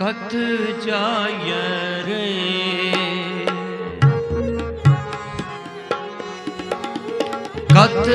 ਕਥ ਜਾਇ ਰੇ ਕਥ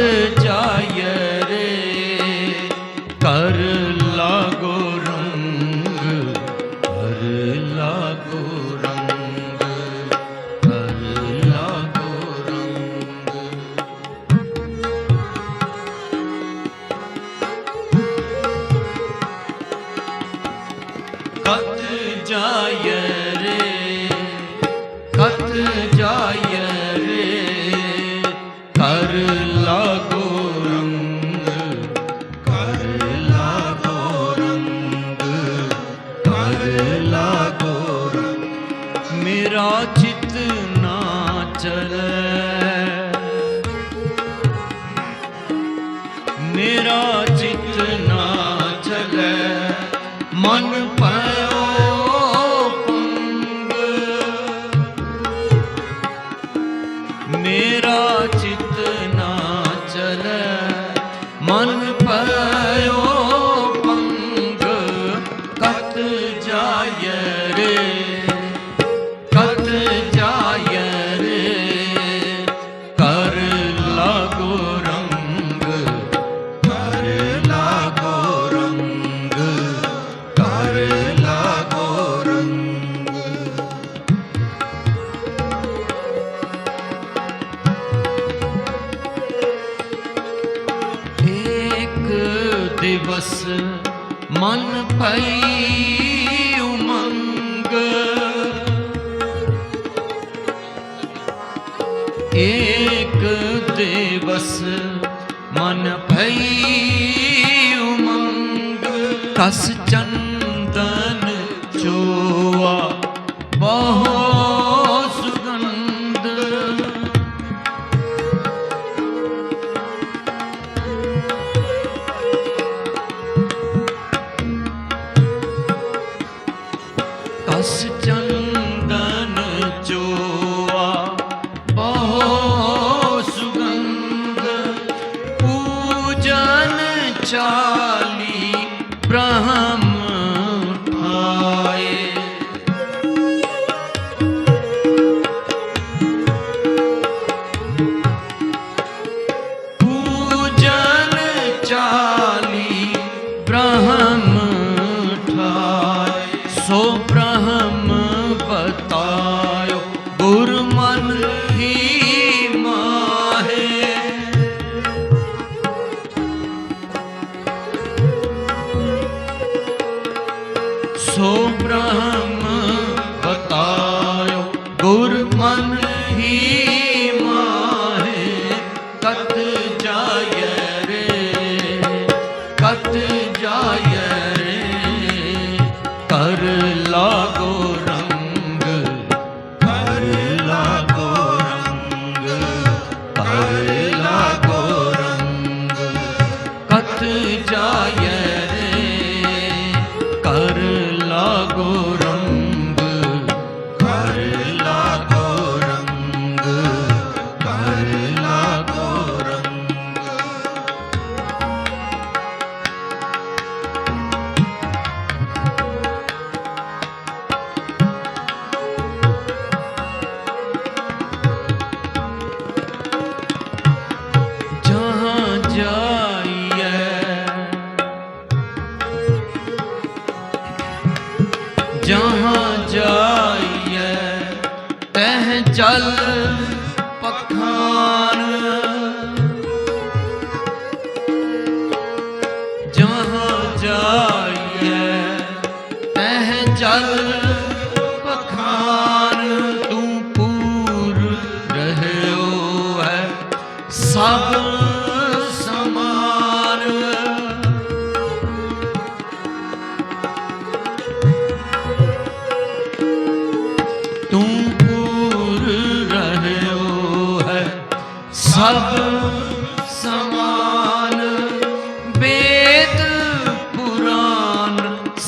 চল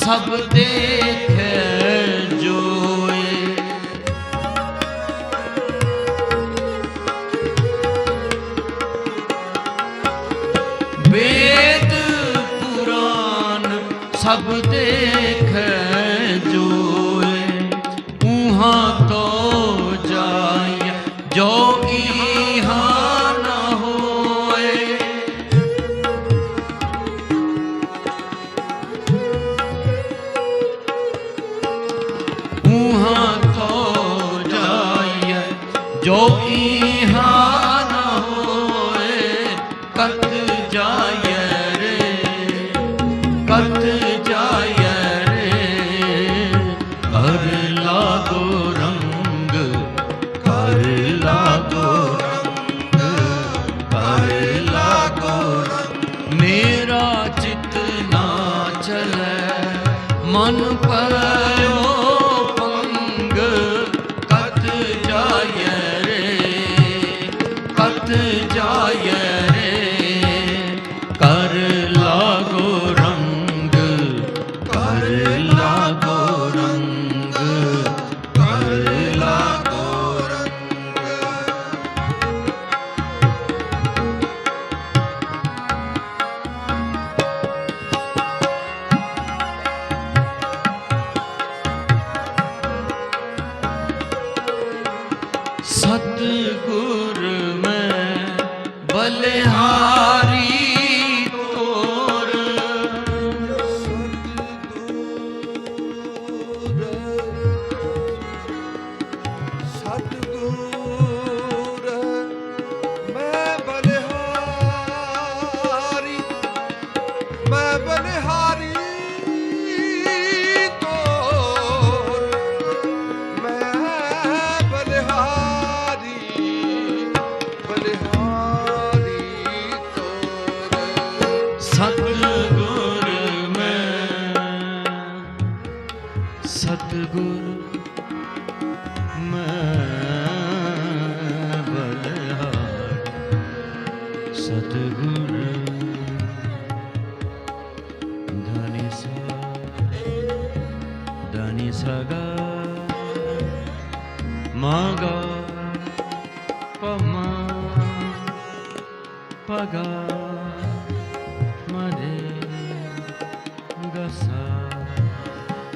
ਸਭ ਦੇਖ ਜੋਏ। ਵੇਦ ਪੁਰਾਨ ਸਭ ਦੇਖ ਮੈਂ paga made gasa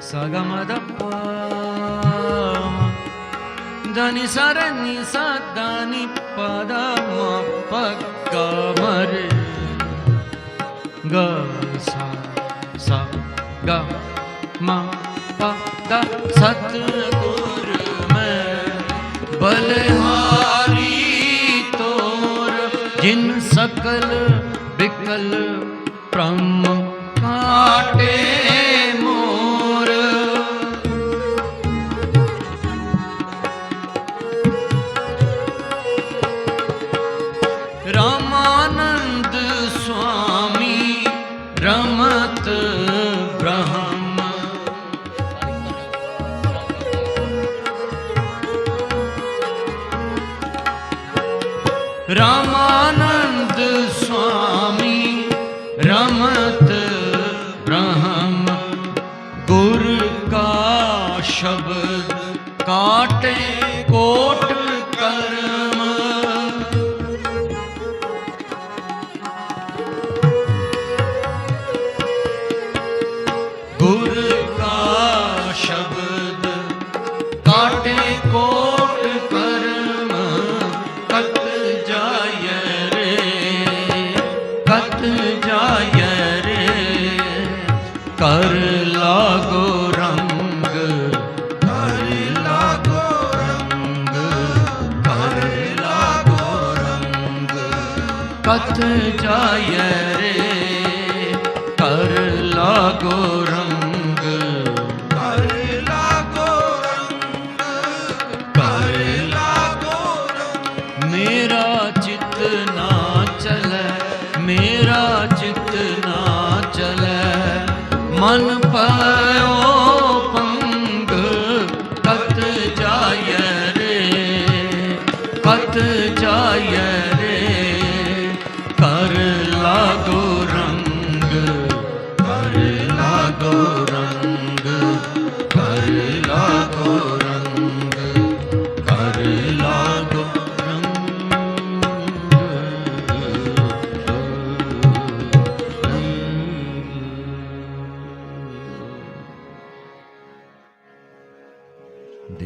sagamadapa dani sarani sadani pada ma paga mare gasa sa ga ma pa da satgur mein Balha ਸਕਲ ਬਿਕਲ ਪ੍ਰਮ ਗੁਰ ਕਾ ਸ਼ਬਦ ਕਾਟੇ ਕੋਟ ਕਰਮ, ਕਤ ਜਾਏ ਰੇ, ਕਤ ਜਾਏ ਰੇ। ਕਰ ਲਾਗੋ ਰੰਗ, ਕਰ ਲਾਗੋ ਰੰਗ, ਕਰ ਲਾਗੋ ਰੰਗ। ਕਤ ਜਾਏ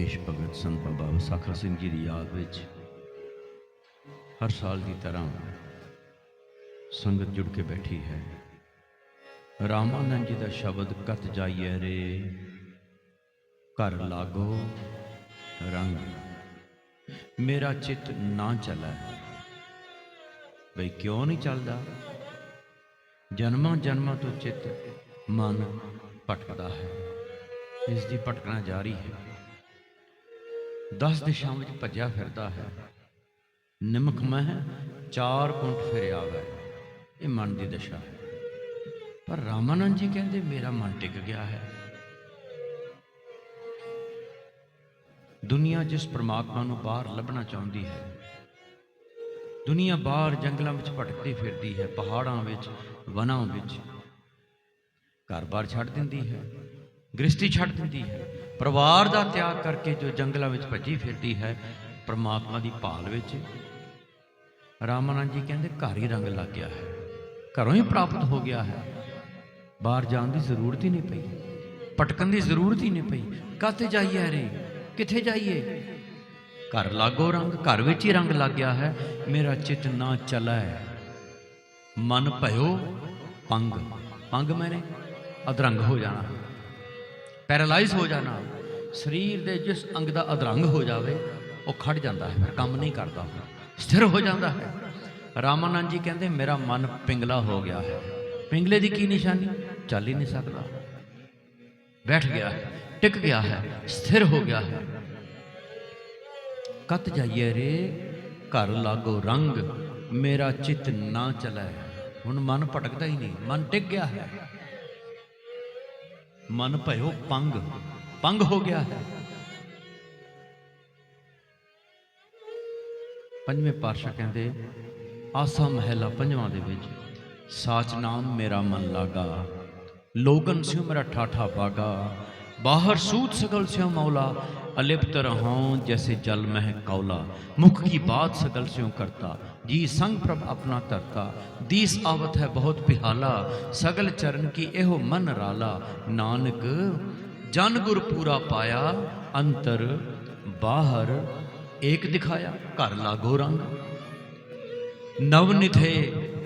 ਦੇਸ਼ ਭਗਤ ਸੰਤ ਬਾਬਾ ਵਿਸਾਖਾ ਸਿੰਘ ਜੀ ਦੀ ਯਾਦ ਵਿੱਚ ਹਰ ਸਾਲ ਦੀ ਤਰ੍ਹਾਂ ਸੰਗਤ ਜੁੜ ਕੇ ਬੈਠੀ ਹੈ। ਰਾਮਾਨੰਦ ਜੀ ਦਾ ਸ਼ਬਦ, ਕਤ ਜਾਈਏ ਰੇ, ਘਰ ਲਾਗੋ ਰੰਗ। ਮੇਰਾ ਚਿੱਤ ਨਾ ਚੱਲੈ, ਬਈ ਕਿਉਂ ਨਹੀਂ ਚੱਲਦਾ? ਜਨਮਾਂ ਜਨਮਾਂ ਤੋਂ ਚਿੱਤ ਮਨ ਭਟਕਦਾ ਹੈ। ਇਸ ਦੀ ਭਟਕਣਾ ਜਾਰੀ ਹੈ। ਦਸ ਦਿਸ਼ਾਵਾਂ ਵਿੱਚ ਭੱਜਿਆ ਫਿਰਦਾ ਹੈ। ਨਿਮਕ ਮਹਿ ਚਾਰ ਕੁੰਟ ਫਿਰਿਆ ਆਵੇ। ਇਹ ਮਨ ਦੀ ਦਸ਼ਾ ਹੈ। ਪਰ ਰਾਮਾਨੰਦ ਜੀ ਕਹਿੰਦੇ, ਮੇਰਾ ਮਨ ਟਿਕ ਗਿਆ ਹੈ। ਦੁਨੀਆ ਜਿਸ ਪ੍ਰਮਾਤਮਾ ਨੂੰ ਬਾਹਰ ਲੱਭਣਾ ਚਾਹੁੰਦੀ ਹੈ, ਦੁਨੀਆ ਬਾਹਰ ਜੰਗਲਾਂ ਵਿੱਚ ਭਟਕਦੀ ਫਿਰਦੀ ਹੈ, ਪਹਾੜਾਂ ਵਿੱਚ ਵਨਾਂ ਵਿੱਚ ਘਰ-ਬਾਰ ਛੱਡ ਦਿੰਦੀ ਹੈ। ਗ੍ਰਸਤੀ ਛੱਡ ਦਿੰਦੀ ਹੈ। ਪਰਿਵਾਰ ਦਾ ਤਿਆਗ ਕਰਕੇ ਜੋ ਜੰਗਲਾਂ ਵਿੱਚ ਭੱਜੀ ਫਿਰਦੀ ਹੈ, ਪਰਮਾਤਮਾ ਦੀ ਭਾਲ ਵਿੱਚ। ਰਾਮਾਨੰਦ ਜੀ ਕਹਿੰਦੇ, ਘਰ ਹੀ ਰੰਗ ਲੱਗ ਗਿਆ ਹੈ। ਘਰੋਂ ਹੀ ਪ੍ਰਾਪਤ ਹੋ ਗਿਆ ਹੈ। ਬਾਹਰ ਜਾਣ ਦੀ ਜ਼ਰੂਰਤ ਹੀ ਨਹੀਂ ਪਈ। ਭਟਕਣ ਦੀ ਜ਼ਰੂਰਤ ਹੀ ਨਹੀਂ ਪਈ। ਕਾਤੇ ਜਾਈਏ ਰੇ ਕਿੱਥੇ ਜਾਈਏ? ਘਰ ਲਾਗੋ ਰੰਗ, ਘਰ ਵਿੱਚ ਹੀ ਰੰਗ ਲੱਗ ਗਿਆ ਹੈ। ਮੇਰਾ ਚਿੱਤ ਨਾ ਚਲੈ। ਮਨ ਭਇਓ, ਪੰਗ। ਪੰਗ ਮੈਨੇ? ਅਧਰੰਗ ਹੋ ਜਾਣਾ। ਪੈਰਾਲਾਈਜ਼ ਹੋ ਜਾਣਾ। ਸਰੀਰ ਦੇ ਜਿਸ ਅੰਗ ਦਾ ਅਧਰੰਗ ਹੋ ਜਾਵੇ, ਉਹ ਖੜ ਜਾਂਦਾ ਹੈ, ਫਿਰ ਕੰਮ ਨਹੀਂ ਕਰਦਾ ਸਥਿਰ ਹੋ ਜਾਂਦਾ ਹੈ। ਰਾਮਾਨੰਦ ਜੀ ਕਹਿੰਦੇ, ਮੇਰਾ ਮਨ ਪਿੰਗਲਾ ਹੋ ਗਿਆ ਹੈ। ਪਿੰਗਲੇ ਦੀ ਕੀ ਨਿਸ਼ਾਨੀ? ਚੱਲ ਹੀ ਨਹੀਂ ਸਕਦਾ। ਬੈਠ ਗਿਆ ਹੈ, ਟਿਕ ਗਿਆ ਹੈ, ਸਥਿਰ ਹੋ ਗਿਆ ਹੈ। ਕਤ ਜਾਈਏ ਰੇ, ਘਰ ਲਾਗੋ ਰੰਗ। ਮੇਰਾ ਚਿੱਤ ਨਾ ਚਲੈ। ਹੁਣ ਮਨ ਭਟਕਦਾ ਹੀ ਨਹੀਂ, ਮਨ ਟਿਕ ਗਿਆ ਹੈ। ਮਨ ਭਇਓ ਪੰਗ। ਪੰਗ ਹੋ ਗਿਆ। ਹੈ ਪੰਜਵੇਂ ਪਾਤਸ਼ਾਹ ਕਹਿੰਦੇ, ਆਸਾ ਮਹਿਲਾ ਪੰਜਵਾਂ ਦੇ ਵਿੱਚ, ਸਾਚ ਨਾਮ ਮੇਰਾ ਮਨ ਲਾਗਾ, ਲੋਗਨ ਸਿਉ ਮੇਰਾ ਠਾਠਾ ਪਾਗਾ ਬਾਹਰ ਸੂਤ ਸਗਲ ਸਿਉ ਮੌਲਾ ਅਲਿਪਤ ਰਹਾਉ ਜੈਸੇ ਜਲ ਮਹਿ ਕੌਲਾ ਮੁਖ ਕੀ ਬਾਤ ਸਗਲ ਸਿਉ ਕਰਤਾ ਜੀ ਸੰਗ ਪ੍ਰਭ ਆਪਣਾ ਧਰਤਾ ਦੀਸ ਆਵਤ ਹੈ ਬਹੁਤ ਪਿਹਾਲਾ ਸਗਲ ਚਰਨ ਕੀ ਇਹੋ ਮਨ ਰਾਲਾ ਨਾਨਕ ਜਨ ਗੁਰ ਪੂਰਾ ਪਾਇਆ ਅੰਤਰ ਬਾਹਰ ਏਕ ਦਿਖਾਇਆ ਘਰ ਲਾਗੋ ਰੰਗ ਨਵ ਨਿਧੇ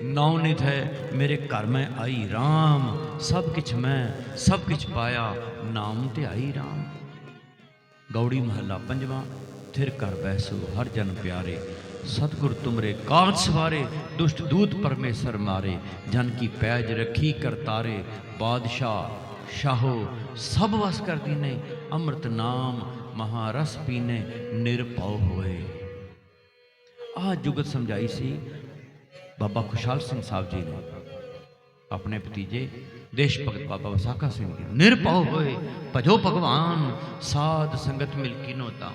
ਨੌ ਨਿਧੇ ਮੇਰੇ ਘਰ ਮੈਂ ਆਈ RAM ਸਭ ਕਿਛ ਮੈਂ ਸਭ ਕਿਛ ਪਾਇਆ ਨਾਮ ਧਿਆਈ RAM ਗੌੜੀ ਮਹੱਲਾ ਪੰਜਵਾਂ, ਥਿਰ ਕਰ ਬਹਿਸੋ ਹਰ ਜਨ ਪਿਆਰੇ। ਸਤਿਗੁਰ ਤੁਮਰੇ ਕਾਜ ਸਵਾਰੇ, ਦੁਸ਼ਟ ਦੂਤ ਪਰਮੇਸ਼ਰ ਮਾਰੇ। ਜਨ ਕੀ ਪੈਜ ਰੱਖੀ ਕਰਤਾਰੇ ਬਾਦਸ਼ਾਹ, ਸ਼ਾਹੋ, ਸਭ ਵਸ ਕਰਦੀ ਨੇ ਅੰਮ੍ਰਿਤ ਨਾਮ ਮਹਾਰਸ ਪੀਨੇ, ਨਿਰਭਉ ਹੋਏ। ਆਹ ਜੁਗਤ ਸਮਝਾਈ ਸੀ ਬਾਬਾ ਖੁਸ਼ਹਾਲ ਸਿੰਘ ਸਾਹਿਬ ਜੀ ਨੇ। ਆਪਣੇ ਭਤੀਜੇ ਦੇਸ਼ ਭਗਤ ਬਾਬਾ ਵਸਾਖਾ ਸਿੰਘ ਜੀ ਨੂੰ। ਨਿਰਭਉ ਹੋਏ ਭਜੋ ਭਗਵਾਨ ਸਾਧ ਸੰਗਤ ਮਿਲ ਕੀਨੋ ਤਾਂ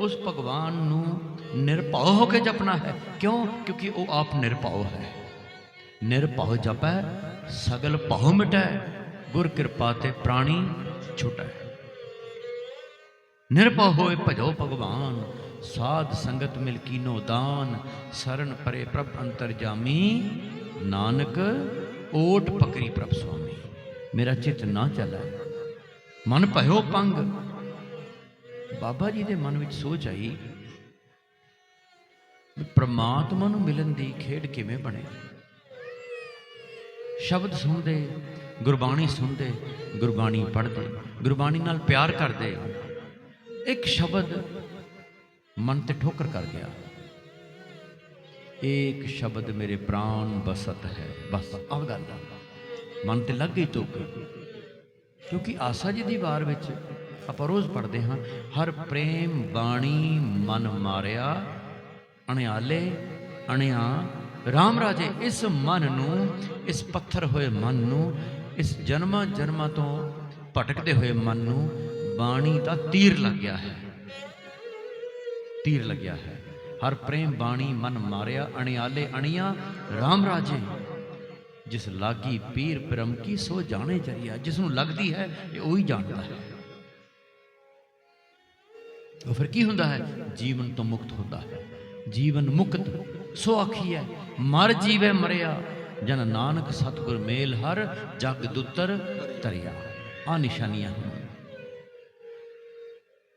ਉਸ ਭਗਵਾਨ ਨੂੰ ਨਿਰਭਉ ਹੋ ਕੇ ਜਪਣਾ ਹੈ ਕਿਉਂ ਕਿਉਂਕਿ ਉਹ ਆਪ ਨਿਰਭਉ ਹੈ ਨਿਰਭਉ ਜਪੈ ਸਗਲ ਭਉ ਮਿਟੈ ਗੁਰ ਕਿਰਪਾ ਤੇ ਪ੍ਰਾਣੀ ਛੁਟੈ ਨਿਰਭਉ ਹੋਏ ਭਜੋ ਭਗਵਾਨ ਸਾਧ ਸੰਗਤ ਮਿਲ ਕੀਨੋ ਦਾਨ ਸਰਨ ਪਰੇ ਪ੍ਰਭ ਅੰਤਰ ਜਾਮੀ ਨਾਨਕ ਓਟ ਪਕਰੀ ਪ੍ਰਭ ਸੁਆਮੀ। ਮੇਰਾ ਚਿਤ ਨਾ ਚਲਾ। ਮਨ ਭਇਓ ਪੰਗ। ਬਾਬਾ ਜੀ ਦੇ ਮਨ ਵਿੱਚ ਸੋਚ ਆਈ ਵੀ ਪ੍ਰਮਾਤਮਾ ਨੂੰ ਮਿਲਣ ਦੀ ਖੇਡ ਕਿਵੇਂ ਬਣੇ। ਸ਼ਬਦ ਸੁਣਦੇ, ਗੁਰਬਾਣੀ ਸੁਣਦੇ, ਗੁਰਬਾਣੀ ਪੜ੍ਹਦੇ, ਗੁਰਬਾਣੀ ਨਾਲ ਪਿਆਰ ਕਰਦੇ। ਇੱਕ ਸ਼ਬਦ ਮਨ ਤੇ ਠੋਕਰ ਕਰ ਗਿਆ। ਇੱਕ ਸ਼ਬਦ ਮੇਰੇ ਪ੍ਰਾਨ ਬਸਤ ਹੈ। ਬਸ, ਆਹ ਗੱਲ ਆ। ਮਨ ਤੇ ਲੱਗ ਗਈ ਤੁਕ ਕਿਉਂਕਿ ਆਸਾ ਜੀ ਦੀ ਵਾਰ ਵਿੱਚ ਆਪਾਂ ਰੋਜ਼ ਪੜ੍ਹਦੇ ਹਾਂ, ਹਰ ਪ੍ਰੇਮ ਬਾਣੀ ਮਨ ਮਾਰਿਆ, ਅਣਿਆਲੇ, ਅਣਿਆ RAM ਰਾਜੇ, ਇਸ ਮਨ ਨੂੰ, ਇਸ ਪੱਥਰ ਹੋਏ ਮਨ ਨੂੰ, ਇਸ ਜਨਮਾਂ ਜਨਮਾਂ ਤੋਂ ਭਟਕਦੇ ਹੋਏ ਮਨ ਨੂੰ ਬਾਣੀ ਦਾ ਤੀਰ ਲੱਗ ਗਿਆ ਹੈ। ਤੀਰ ਲੱਗਿਆ ਹੈ। ਹਰ ਪ੍ਰੇਮ ਬਾਣੀ ਮਨ ਮਾਰਿਆ, ਅਣਿਆਲੇ ਅਣੀਆਂ RAM ਰਾਜੇ। ਜਿਸ ਲਾਗੀ ਪੀਰ ਪਰਮ ਕੀ ਸੋ ਜਾਣੇ ਜਰੀਆ, ਜਿਸ ਨੂੰ ਲੱਗਦੀ ਹੈ ਇਹ ਉਹੀ ਜਾਣਦਾ ਹੈ। ਉਹ ਫਿਰ ਕੀ ਹੁੰਦਾ ਹੈ? ਜੀਵਨ ਤੋਂ ਮੁਕਤ ਹੁੰਦਾ ਹੈ। ਜੀਵਨ ਮੁਕਤ, ਸੋ ਆਖੀਐ ਮਰ ਜੀਵੇ ਮਰਿਆ, ਜਨ ਨਾਨਕ ਸਤਿਗੁਰ ਮੇਲ ਹਰ, ਜਗ ਦੁੱਤਰ ਤਰਿਆ ਆ ਨਿਸ਼ਾਨੀਆਂ ਹਨ।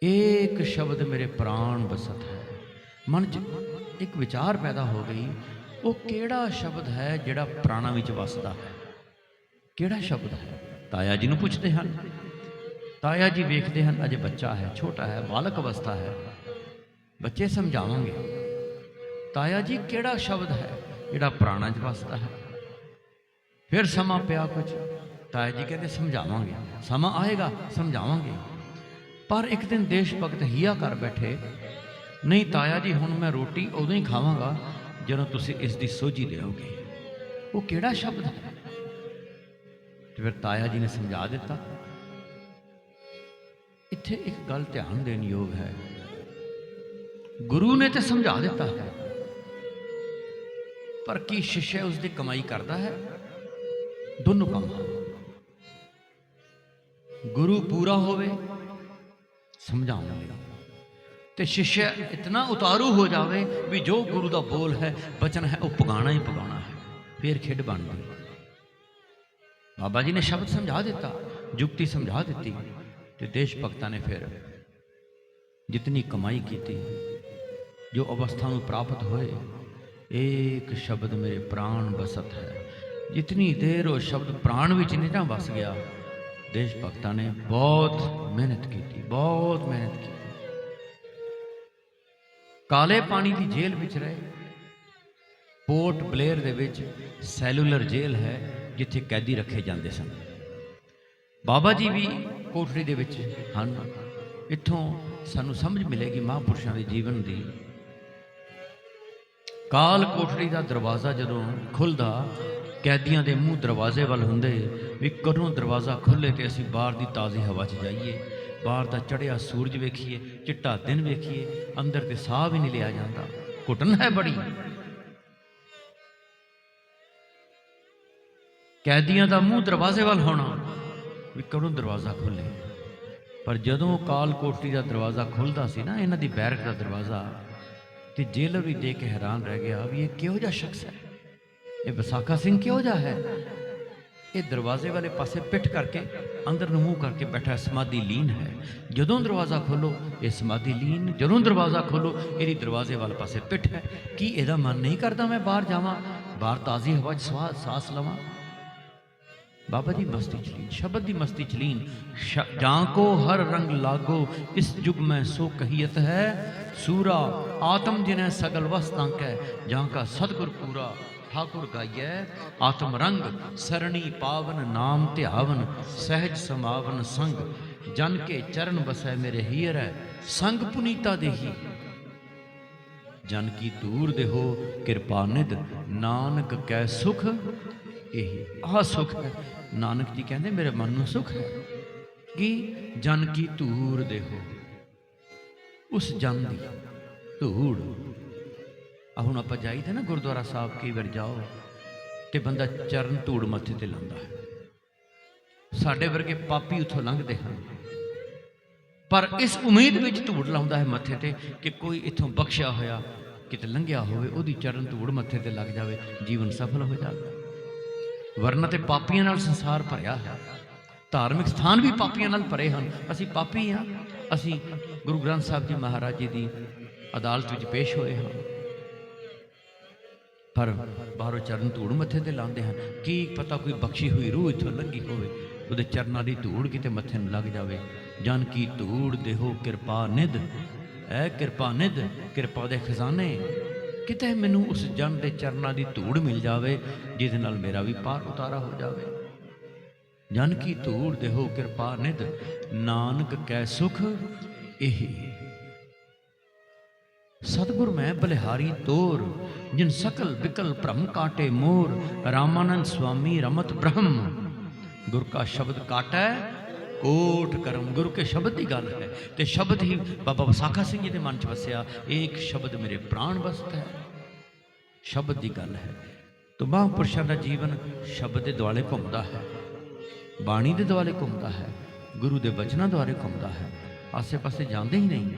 ਇੱਕ ਸ਼ਬਦ ਮੇਰੇ ਪ੍ਰਾਣ ਬਸਤ ਹੈ। ਮਨ 'ਚ ਇੱਕ ਵਿਚਾਰ ਪੈਦਾ ਹੋ ਗਈ, ਉਹ ਕਿਹੜਾ ਸ਼ਬਦ ਹੈ ਜਿਹੜਾ ਪ੍ਰਾਣਾ ਵਿੱਚ ਵਸਦਾ ਹੈ? ਕਿਹੜਾ ਸ਼ਬਦ ਹੈ? ਤਾਇਆ ਜੀ ਨੂੰ ਪੁੱਛਦੇ ਹਨ। ਤਾਇਆ ਜੀ ਵੇਖਦੇ ਹਨ, ਅਜੇ ਬੱਚਾ ਹੈ, ਛੋਟਾ ਹੈ, ਬਾਲਕ ਅਵਸਥਾ ਹੈ। ਬੱਚੇ ਸਮਝਾਵਾਂਗੇ। ਤਾਇਆ ਜੀ ਕਿਹੜਾ ਸ਼ਬਦ ਹੈ ਜਿਹੜਾ ਪੁਰਾਣਾ ਚ ਵਸਦਾ ਹੈ? ਫਿਰ ਸਮਾਂ ਪਿਆ ਕੁਝ ਤਾਇਆ ਜੀ ਕਹਿੰਦੇ, ਸਮਝਾਵਾਂਗੇ। ਸਮਾਂ ਆਏਗਾ, ਸਮਝਾਵਾਂਗੇ। ਪਰ ਇੱਕ ਦਿਨ ਦੇਸ਼ ਭਗਤ ਹੀਆ ਕਰ ਬੈਠੇ ਨਹੀਂ ਤਾਇਆ ਜੀ, ਹੁਣ ਮੈਂ ਰੋਟੀ ਉਦੋਂ ਹੀ ਖਾਵਾਂਗਾ ਜਦੋਂ ਤੁਸੀਂ ਇਸ ਦੀ ਸੋਝੀ ਲਿਆਓਗੇ। ਉਹ ਕਿਹੜਾ ਸ਼ਬਦ ਹੈ? ਤੇ ਫਿਰ ਤਾਇਆ ਜੀ ਨੇ ਸਮਝਾ ਦਿੱਤਾ। ਇੱਥੇ ਇੱਕ ਗੱਲ ਧਿਆਨ ਦੇਣ ਯੋਗ ਹੈ। ਗੁਰੂ ਨੇ ਤੇ ਸਮਝਾ ਦਿੱਤਾ। ਹੈ ਪਰ ਕੀ ਸ਼ਿਸ਼ਯ ਉਸ ਦੀ ਕਮਾਈ ਕਰਦਾ ਹੈ? ਦੋਨੋਂ ਕੰਮ ਹਨ। ਗੁਰੂ ਪੂਰਾ ਹੋਵੇ, ਸਮਝਾਉਣਾ ਤੇ ਸ਼ਿਸ਼ਯ ਇਤਨਾ ਉਤਾਰੂ ਹੋ ਜਾਵੇ ਵੀ ਜੋ ਗੁਰੂ ਦਾ ਬੋਲ ਹੈ ਬਚਨ ਹੈ ਉਹ ਪਗਾਣਾ ਹੀ ਪਗਾਣਾ ਹੈ ਫੇਰ ਖੇਡ ਬਣਦੀ ਬਾਬਾ ਜੀ ਨੇ ਸ਼ਬਦ ਸਮਝਾ ਦਿੱਤਾ ਜੁਗਤੀ ਸਮਝਾ ਦਿੱਤੀ ਤੇ ਦੇਸ਼ ਭਗਤਾਂ ਨੇ ਫਿਰ ਜਿਤਨੀ ਕਮਾਈ ਕੀਤੀ ਜੋ ਅਵਸਥਾ ਨੂੰ ਪ੍ਰਾਪਤ ਹੋਏ ਏਕ ਸ਼ਬਦ ਮੇਰੇ ਪ੍ਰਾਣ ਬਸਤ ਹੈ ਜਿਤਨੀ ਦੇਰ ਉਹ ਸ਼ਬਦ ਪ੍ਰਾਣ ਵਿੱਚ ਨਹੀਂ ਨਾ ਵਸ ਗਿਆ ਦੇਸ਼ ਭਗਤਾਂ ਨੇ ਬਹੁਤ ਮਿਹਨਤ ਕੀਤੀ ਬਹੁਤ ਮਿਹਨਤ ਕੀਤੀ ਕਾਲੇ ਪਾਣੀ ਦੀ ਜੇਲ੍ਹ ਵਿੱਚ ਰਹੇ। ਪੋਰਟ ਬਲੇਅਰ ਦੇ ਵਿੱਚ ਸੈਲੂਲਰ ਜੇਲ੍ਹ ਹੈ, ਜਿੱਥੇ ਕੈਦੀ ਰੱਖੇ ਜਾਂਦੇ ਸਨ। ਬਾਬਾ ਜੀ ਵੀ ਕੋਠੜੀ ਦੇ ਵਿੱਚ ਹਨ। ਇੱਥੋਂ ਸਾਨੂੰ ਸਮਝ ਮਿਲੇਗੀ ਮਹਾਂਪੁਰਸ਼ਾਂ ਦੇ ਜੀਵਨ ਦੀ। ਕਾਲ ਕੋਠੜੀ ਦਾ ਦਰਵਾਜ਼ਾ ਜਦੋਂ ਖੁੱਲਦਾ, ਕੈਦੀਆਂ ਦੇ ਮੂੰਹ ਦਰਵਾਜ਼ੇ ਵੱਲ ਹੁੰਦੇ ਵੀ ਕਦੋਂ ਦਰਵਾਜ਼ਾ ਖੁੱਲੇ ਤੇ ਅਸੀਂ ਬਾਹਰ ਦੀ ਤਾਜ਼ੀ ਹਵਾ 'ਚ ਜਾਈਏ। ਬਾਹਰ ਦਾ ਚੜਿਆ ਸੂਰਜ ਵੇਖੀਏ, ਚਿੱਟਾ ਦਿਨ ਵੇਖੀਏ, ਅੰਦਰ ਤੇ ਸਾਹ ਵੀ ਨਹੀਂ ਲਿਆ ਜਾਂਦਾ। ਘੁਟਨ ਹੈ ਬੜੀ। ਕੈਦੀਆਂ ਦਾ ਮੂੰਹ ਦਰਵਾਜ਼ੇ ਵੱਲ ਹੋਣਾ ਵੀ ਕਦੋਂ ਦਰਵਾਜ਼ਾ ਖੁੱਲੇ। ਪਰ ਜਦੋਂ ਕਾਲ ਕੋਠੜੀ ਦਾ ਦਰਵਾਜ਼ਾ ਖੁੱਲਦਾ ਸੀ ਨਾ, ਇਹਨਾਂ ਦੀ ਬੈਰਕ ਦਾ ਦਰਵਾਜ਼ਾ, ਤੇ ਜੇਲਰ ਵੀ ਦੇਖ ਕੇ ਹੈਰਾਨ ਰਹਿ ਗਿਆ ਵੀ ਇਹ ਕਿਹੋ ਜਿਹਾ ਸ਼ਖਸ ਹੈ? ਇਹ ਵਿਸਾਖਾ ਸਿੰਘ ਕਿਹੋ ਜਿਹਾ ਹੈ? ਇਹ ਦਰਵਾਜ਼ੇ ਵਾਲੇ ਪਾਸੇ ਪਿੱਠ ਕਰਕੇ ਅੰਦਰ ਨੂੰ ਮੂੰਹ ਕਰਕੇ ਬੈਠਾ ਸਮਾਧੀ ਲੀਨ ਹੈ। ਜਦੋਂ ਦਰਵਾਜ਼ਾ ਖੋਲੋ, ਇਹ ਸਮਾਧੀ ਲੀਨ ਜਦੋਂ ਦਰਵਾਜ਼ਾ ਖੋਲੋ, ਇਹਦੀ ਦਰਵਾਜ਼ੇ ਵਾਲੇ ਪਾਸੇ ਪਿੱਠ ਹੈ। ਕੀ ਇਹਦਾ ਮਨ ਨਹੀਂ ਕਰਦਾ ਮੈਂ ਬਾਹਰ ਜਾਵਾਂ, ਬਾਹਰ ਤਾਜ਼ੀ ਹਵਾ 'ਚ ਸਵਾ- ਸਾਹ ਲਵਾਂ? ਬਾਬਾ ਦੀ ਮਸਤੀ ਚਲੀਨ ਸ਼ਬਦ ਦੀ ਮਸਤੀ ਚਲੀਨ ਸ਼- ਜਾਂ ਕੋ ਹਰ ਰੰਗ ਲਾਗੋ, ਇਸ ਜੁਗ ਮੈਂ ਸੋ ਕਹੀਤ ਹੈ। ਸੂਰਾ ਆਤਮ ਜਿਨੈ ਸਗਲ ਵਸਤਾਂ ਕੈ ਜਾਂ ਕਾ ਸਤਗੁਰ ਪੂਰਾ ਠਾਕੁਰ ਗਾਈਐ ਆਤਮ ਰੰਗ ਸਰਣੀ ਪਾਵਨ ਨਾਮ ਧਿਆਵਨ ਸਹਿਜ ਸਮਾਵਨ ਸੰਗ ਜਨ ਕੇ ਚਰਨ ਬਸੈ ਮੇਰੇ ਹੀਰੈ ਸੰਗ ਪੁਨੀਤਾ ਦੇਹੀ ਜਨ ਕੀ ਦੂਰ ਦੇਹੋ ਕਿਰਪਾ ਨਿਧ ਨਾਨਕ ਕੈ ਸੁਖ ਇਹ ਆਹ ਸੁਖ ਹੈ ਨਾਨਕ ਜੀ ਕਹਿੰਦੇ ਮੇਰੇ ਮਨ ਨੂੰ ਸੁਖ ਹੈ ਕਿ ਜਨ ਕੀ ਧੂੜ ਦੇਹੋ ਉਸ ਜਨ ਦੀ ਧੂੜ ਆ ਹੁਣ ਆਪਾਂ ਜਾਈਦਾ ਨਾ ਗੁਰਦੁਆਰਾ ਸਾਹਿਬ, ਕਈ ਵਾਰ ਜਾਓ ਤੇ ਬੰਦਾ ਚਰਨ ਧੂੜ ਮੱਥੇ ਤੇ ਲਾਉਂਦਾ ਹੈ। ਸਾਡੇ ਵਰਗੇ ਪਾਪੀ ਉੱਥੋਂ ਲੰਘਦੇ ਹਨ। ਪਰ ਇਸ ਉਮੀਦ ਵਿੱਚ ਧੂੜ ਲਾਉਂਦਾ ਹੈ ਮੱਥੇ ਤੇ ਕਿ ਕੋਈ ਇੱਥੋਂ ਬਖਸ਼ਿਆ ਹੋਇਆ, ਕਿਤੇ ਲੰਘਿਆ ਹੋਵੇ, ਉਹਦੀ ਚਰਨ ਧੂੜ ਮੱਥੇ ਤੇ ਲੱਗ ਜਾਵੇ, ਜੀਵਨ ਸਫਲ ਹੋ ਜਾਵੇ ਵਰਨਾ ਤੇ ਪਾਪੀਆਂ ਨਾਲ ਸੰਸਾਰ ਭਰਿਆ ਹੈ। ਧਾਰਮਿਕ ਸਥਾਨ ਵੀ ਪਾਪੀਆਂ ਨਾਲ ਭਰੇ ਹਨ। ਅਸੀਂ ਪਾਪੀ ਹਾਂ। ਅਸੀਂ ਗੁਰੂ ਗ੍ਰੰਥ ਸਾਹਿਬ ਜੀ ਮਹਾਰਾਜ ਜੀ ਦੀ ਅਦਾਲਤ ਵਿੱਚ ਪੇਸ਼ ਹੋਏ ਹਾਂ। ਪਰ ਬਾਹਰੋਂ ਚਰਨ ਧੂੜ ਮੱਥੇ ਤੇ ਲਾਉਂਦੇ ਹਨ। ਕੀ ਪਤਾ ਕੋਈ ਬਖਸ਼ੀ ਹੋਈ ਰੂਹ ਇੱਥੋਂ ਲੰਘੀ ਹੋਵੇ, ਉਹਦੇ ਚਰਨਾਂ ਦੀ ਧੂੜ ਕਿਤੇ ਮੱਥੇ ਨੂੰ ਲੱਗ ਜਾਵੇ। ਜਨ ਕੀ ਧੂੜ ਦੇਹੋ ਕਿਰਪਾ ਨਿਧ। ਐ ਕਿਰਪਾ ਨਿਧ, ਕਿਰਪਾ ਦੇ ਖਜ਼ਾਨੇ। ਕਿਤੇ ਮੈਨੂੰ ਉਸ ਜਨ ਦੇ ਚਰਨਾਂ ਦੀ ਧੂੜ ਮਿਲ ਜਾਵੇ, ਜਿਹਦੇ ਨਾਲ ਮੇਰਾ ਵੀ ਪਾਰ ਉਤਾਰਾ ਹੋ ਜਾਵੇ। ਜਨ ਕੀ ਧੂੜ ਦੇਹੋ ਕਿਰਪਾ ਨਿਧ। ਨਾਨਕ ਕੈ ਸੁਖ, ਇਹ। ਸਤਿਗੁਰ ਮੈਂ ਬਲਿਹਾਰੀ ਤੋਰ। ਜਿਨ ਸਕਲ ਵਿਕਲ ਭ੍ਰਮ ਕਾਟੇ ਮੋਰ, ਰਾਮਾਨੰਦ ਸੁਆਮੀ ਰਮਤ ਬ੍ਰਹਮ। ਗੁਰ ਕਾ ਸ਼ਬਦ ਕਾਟੈ, ਕੋਟ ਕਰਮ। ਗੁਰੂ ਕੇ ਸ਼ਬਦ ਦੀ ਗੱਲ ਹੈ, ਤੇ ਸ਼ਬਦ ਹੀ ਬਾਬਾ ਵਿਸਾਖਾ ਸਿੰਘ ਜੀ ਦੇ ਮਨ ਚ ਵਸਿਆ ਇੱਕ ਸ਼ਬਦ ਮੇਰੇ ਪ੍ਰਾਣ ਵਸਤ ਹੈ। ਸ਼ਬਦ ਦੀ ਗੱਲ ਹੈ ਤੋ ਮਹਾਂਪੁਰਸ਼ਾਂ ਦਾ ਜੀਵਨ ਸ਼ਬਦ ਦੇ ਦੁਆਲੇ ਘੁੰਮਦਾ ਹੈ, ਬਾਣੀ ਦੇ ਦੁਆਲੇ ਘੁੰਮਦਾ ਹੈ, ਗੁਰੂ ਦੇ ਬਚਨਾਂ ਦੁਆਲੇ ਘੁੰਮਦਾ ਹੈ, ਆਸੇ-ਪਾਸੇ ਜਾਂਦੇ ਹੀ ਨਹੀਂ।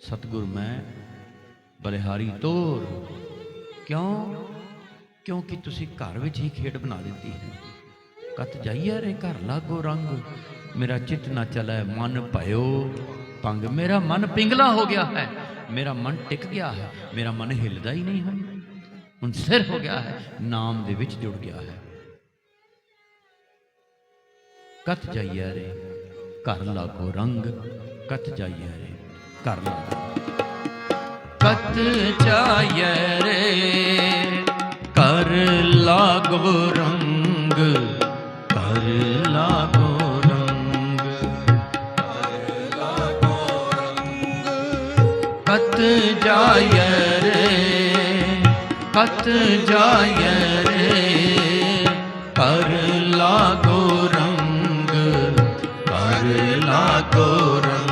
ਸਤਿਗੁਰ, ਮੈਂ ਬਲਿਹਾਰੀ ਤੋਰ। ਕਿਉਂ? ਕਿਉਂਕਿ ਤੁਸੀਂ ਘਰ ਵਿੱਚ ਹੀ ਖੇਡ ਬਣਾ ਦਿੱਤੀ ਹੈ। ਕਤ ਜਾਈਆ ਰੇ ਘਰ ਲਾਗੋ ਰੰਗ। ਮੇਰਾ ਚਿੱਤ ਨਾ ਚਲੈ ਮਨ ਭਇਓ। ਪੰਗ ਮੇਰਾ ਮਨ ਪਿੰਗਲਾ ਹੋ ਗਿਆ ਹੈ। ਮੇਰਾ ਮਨ ਟਿਕ ਗਿਆ ਹੈ। ਮੇਰਾ ਮਨ ਹਿਲਦਾ ਹੀ ਨਹੀਂ ਹੈ ਹੁਣ ਸਿਰ ਹੋ ਗਿਆ ਹੈ। ਨਾਮ ਦੇ ਵਿੱਚ ਜੁੜ ਗਿਆ ਹੈ। ਕਤ ਜਾਈਆ ਰੇ ਘਰ ਲਾਗੋ ਰੰਗ। ਕਤ ਜਾਈਆ ਰੇ ਘਰ ਲਾਗੋ ਕਤ ਚਾਇ ਰੇ, ਕਰ ਲਾਗੋ ਰੰਗ, ਕਰ ਲਾਗੋ ਰੰਗ। ਕਤ ਜਾਇ ਰੇ, ਕਤ ਜਾਇ ਰੇ, ਕਰ ਲਾਗੋ ਰੰਗ, ਕਰ ਲਾਗੋ ਰੰਗ।